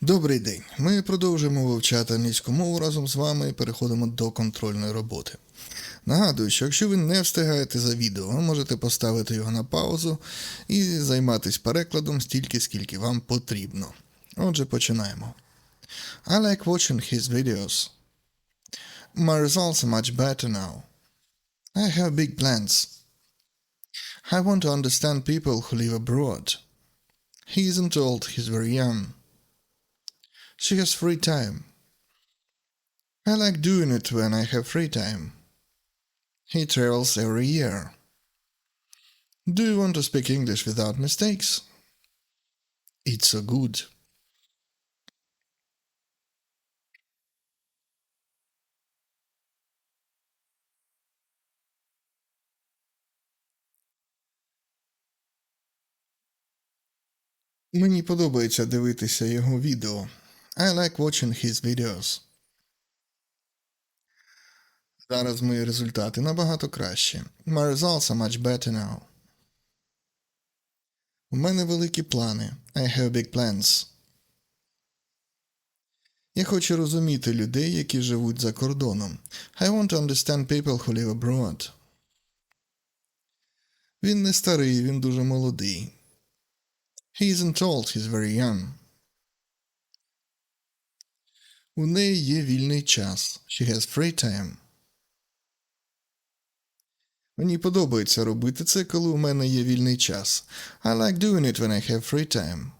Добрий день. Ми продовжуємо вивчати англійську мову разом з вами і переходимо до контрольної роботи. Нагадую, що якщо ви не встигаєте за відео, ви можете поставити його на паузу і займатися перекладом стільки, скільки вам потрібно. Отже, починаємо. I like watching his videos. My results are much better now. I have big plans. I want to understand people who live abroad. He isn't old, he's very young. She has free time. I like doing it when I have free time. He travels every year. Do you want to speak English without mistakes? It's so good. Мені подобається дивитися його відео. I like watching his videos. Зараз мої результати набагато кращі. My results are much better now. У мене великі плани. I have big plans. Я хочу розуміти людей, які живуть за кордоном. I want to understand people who live abroad. Він не старий, він дуже молодий. He isn't old, he's very young. У неї є вільний час. She has free time. Мені подобається робити це, коли у мене є вільний час. I like doing it when I have free time.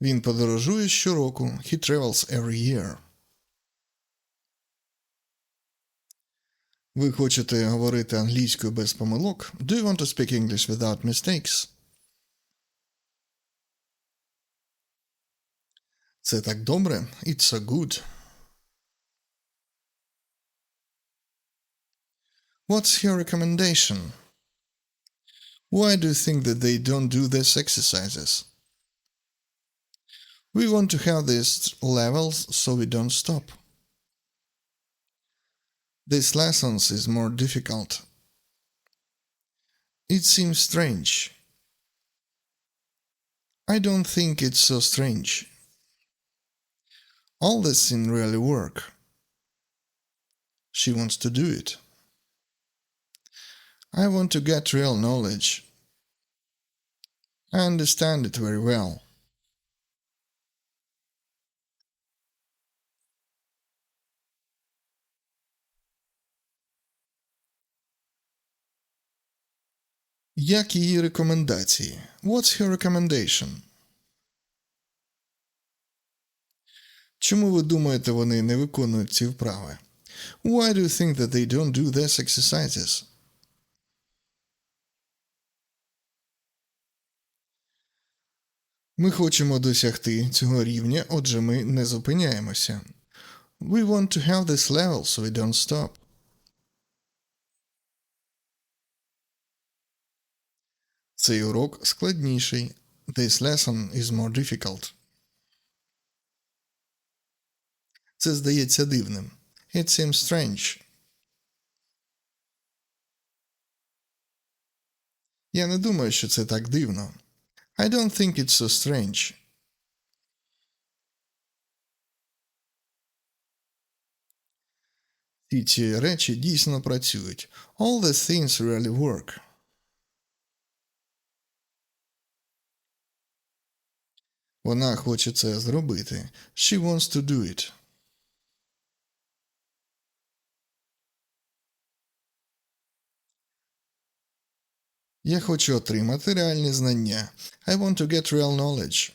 Він подорожує щороку. He travels every year. Ви хочете говорити англійською без помилок? Do you want to speak English without mistakes? Це так добре. It's so good. What's your recommendation? Why do you think that they don't do these exercises? We want to have these levels so we don't stop. This lessons is more difficult. It seems strange. I don't think it's so strange. All this can really work. She wants to do it. I want to get real knowledge. I understand it very well. Як її рекомендації? What's her recommendation? Чому ви думаєте, вони не виконують ці вправи? Why do you think that they don't do these exercises? Ми хочемо досягти цього рівня, отже ми не зупиняємося. We want to have this level, so we don't stop. Цей урок складніший. This lesson is more difficult. Це здається дивним. It seems strange. Я не думаю, що це так дивно. I don't think it's so strange. Ці речі дійсно працюють. All these things really work. Вона хоче це зробити. She wants to do it. Я хочу отримати реальні знання. I want to get real knowledge.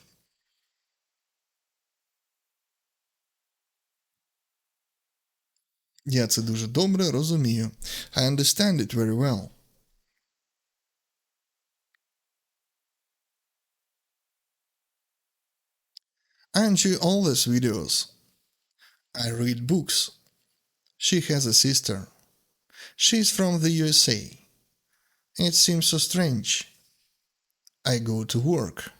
Я це дуже добре розумію. I understand it very well. I enjoy all these videos. I read books. She has a sister. She's from the USA. It seems so strange. I go to work.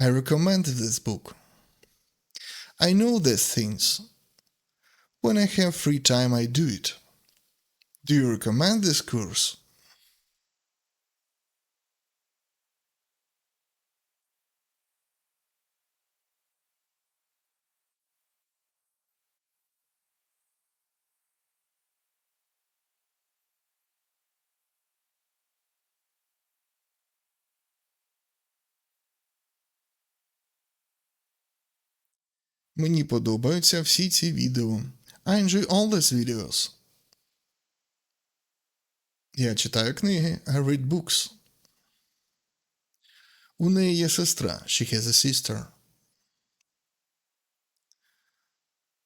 I recommend this book. I know these things. When I have free time, I do it. Do you recommend this course? Мені подобаються всі ці відео. I enjoy all these videos. Я читаю книги. I read books. У неї є сестра. She has a sister.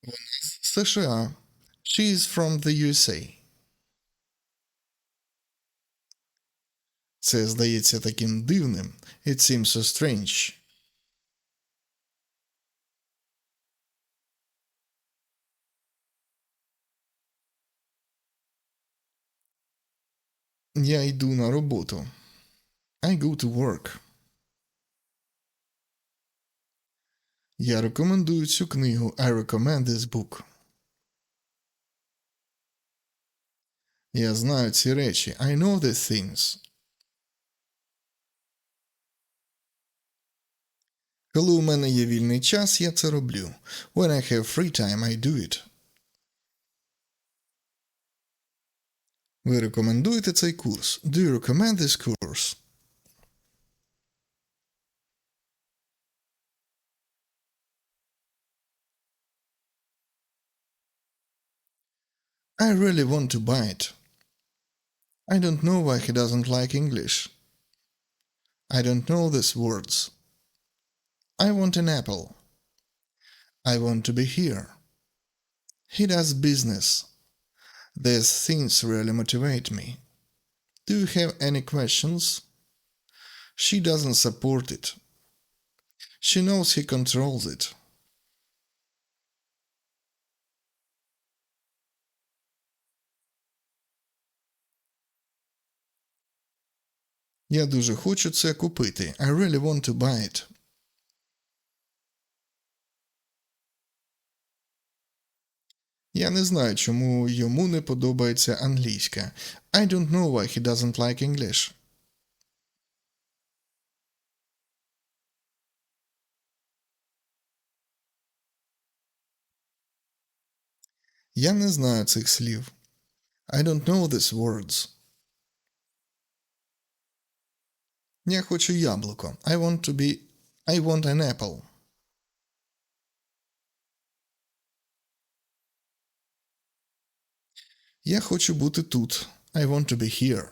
Вона з США. She is from the USA. Це здається таким дивним. It seems so strange. Я йду на роботу. I go to work. Я рекомендую цю книгу. I recommend this book. Я знаю ці речі. I know these things. Коли у мене є вільний час, я це роблю. When I have free time, I do it. Ви рекомендуєте цей курс? Do you recommend this course? I really want to buy it. I don't know why he doesn't like English. I don't know these words. I want an apple. I want to be here. He does business. These things really motivate me. Do you have any questions? She doesn't support it. She knows he controls it. Я дуже хочу це купити. I really want to buy it. Я не знаю, чому йому не подобається англійська. I don't know why he doesn't like English. Я не знаю цих слів. I don't know these words. Я хочу яблуко. I want to be... I want an apple. Я хочу бути тут. I want to be here.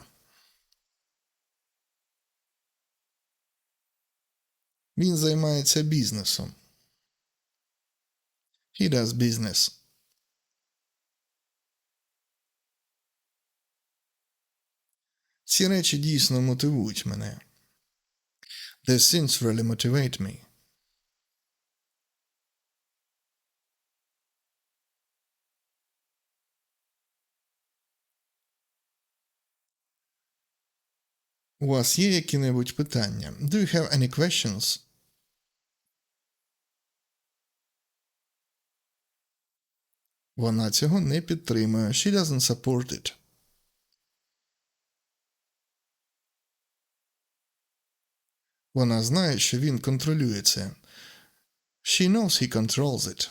Він займається бізнесом. He does business. Ці речі дійсно мотивують мене. These things really motivate me. У вас є які-небудь питання? Do you have any questions? Вона цього не підтримує. She doesn't support it. Вона знає, що він контролює це. She knows he controls it.